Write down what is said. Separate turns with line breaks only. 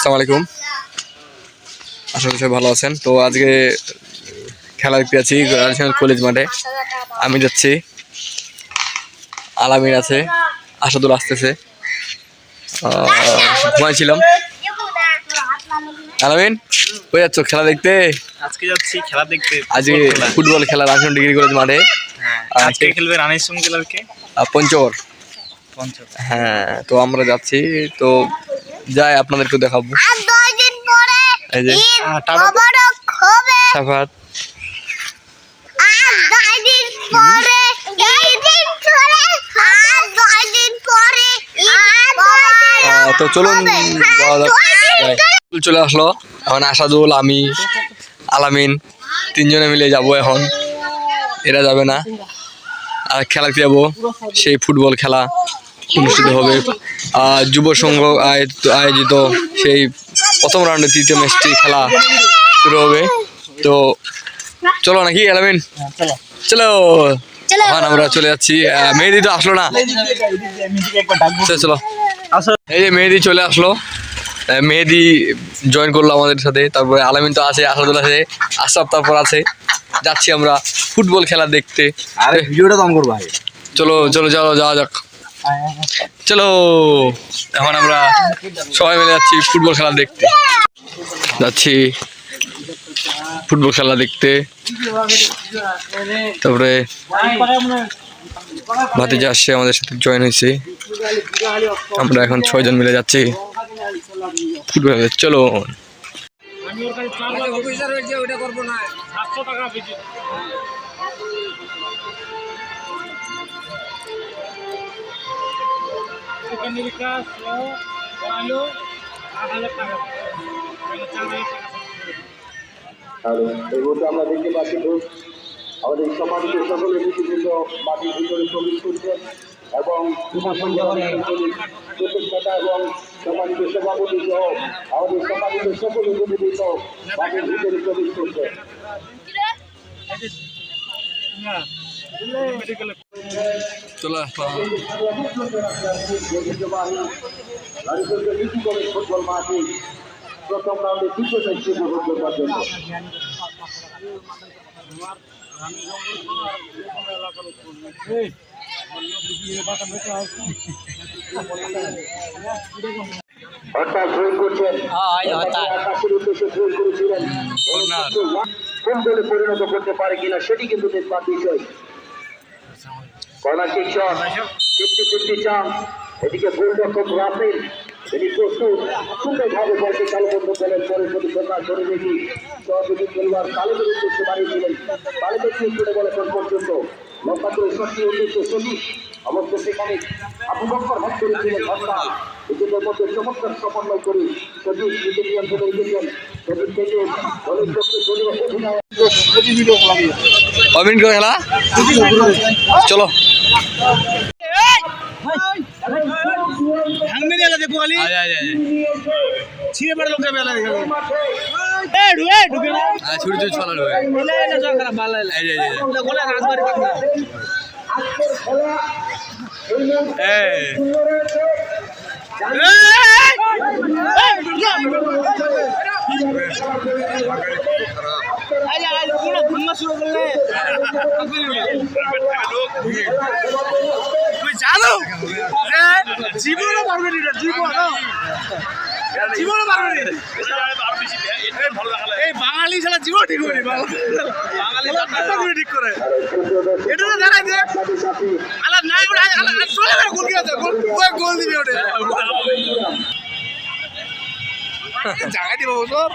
আসসালামু আলাইকুম। আশা করি সবাই ভালো আছেন। তো আজকে খেলা দেখতে যাচ্ছি কলেজ মাঠে। আমি যাচ্ছি। আলামিন আছে আসাদুল আসতেছে। ঘুমাইছিলাম আলামিন কই যাচ্ছ খেলা দেখতে?
আজকে যাচ্ছি খেলা দেখতে।
আজকে
ফুটবল খেলা।
রাজশাহী ডিগ্রি কলেজ মাঠে।
হ্যাঁ,
আজকে-
খেলবে রানের সঙ্গে
পঞ্চগড়। হ্যাঁ তো আমরা যাচ্ছি। তো যাই আপনাদেরকে দেখাবো।
আর দশ দিন পরে
এই যে সাফাত। তো চলুন। যাই। চলে আসলো। এখন আসাদুল আমি আলামিন তিনজনে মিলে যাব এখন। এরা যাবে না। আর খেলা খেলতে যাব সেই ফুটবল খেলা। অনুষ্ঠিত হবে। আর যুব সংঘ আয়োজিত- আয়োজিত সেই প্রথম রাউন্ডে তৃতীয় ম্যাচটি খেলা শুরু হবে। তো চলো নাকি আলামিন
চলো।
এখন আমরা চলে যাচ্ছি। মেহেদি তো আসলো না। চলো, চলো। এই যে মেহেদি চলে আসলো। মেহেদি জয়েন করল আমাদের সাথে। তারপরে আলামিন তো আছে আসাদুল আছে আশরাফ তারপর আছে। যাচ্ছি আমরা ফুটবল খেলা দেখতে।
আরে ভিডিওটা তো করব ভাই
চলো চলো চলো যাওয়া যাক। চলো, এখন আমরা সবাই মিলে যাচ্ছি ফুটবল খেলা দেখতে। যাচ্ছি ফুটবল খেলা দেখতে। তারপরে ভাতিজা আসছে, আমাদের সাথে জয়েন হয়েছে। আমরা এখন ছয়জন মিলে যাচ্ছি ফুটবল। খেলা। চলো
আর এই মুহূর্তে আমরা দেখতে পাচ্ছি আমাদের সম্মানিত সকলে বিভিন্ন মাটির ভিতরে প্রবেশ করছেন এবং প্রতিষ্ঠাতা এবং সম্মানিত সভাপতি সহ আমাদের সম্মানিত সকলে নিবেদিত মাটির ভিতরে প্রবেশ করছে
চলো আসলাম।
ফুটবল মাঠে প্রথম রাউন্ডে তৃতীয় করছেন কোন দলে পরিণত করতে পারে কিনা সেটি কিন্তু দেখবার বিষয়। Kick shot fifty fifty chance এদিকে গোলরক্ষক রাফেল তিনি প্রস্তুত, সুন্দরভাবে বলকে তালবদ্ধ করেন পরে প্রকাশ করে দেখি সহযোগী খেলোয়াড় তালেবের উদ্দেশ্যে বাড়িয়েছিলেন তালেবের ঠিক করে বলে কোন পর্যন্ত। লম্বা করে শটটি উদ্দেশ্যে সঠিক অবশ্য সেখানে আবু বকর হাত করেছিলেন ঘটনা নিজেদের মধ্যে চমৎকার সমন্বয় করে সঠিক নিজের নিয়ন্ত্রণে রেখেছেন। সঠিক থেকে দলের পক্ষে দলীয় অধিনায়ক
কমিন খেলা চলো।
ভাঙবে গেলে দেখো খালি
আয় আয় আয়
ছিঁড়ে পড়ে লোকে বেলা দেখে ঢুকে না
আয় ছুটি ছুটি চলালো
এলে এলে জল খারাপ ভালো এলে
এই যে এই যে
গোলে রাজবাড়ি পাক না
এই
ভাঙা শুরু করলে তুই জানো জীবনও পারবে না জীবন জীবনও পারবে না এই বাঙালি ছাড়া জীবন ঠিক করি বাঙালি ঠিক করে। এটা তো জানাই যে আলা নাই চলে গেল গোল কিনা গোল গোল দিবি ওটা। জায়গা দিব বছর।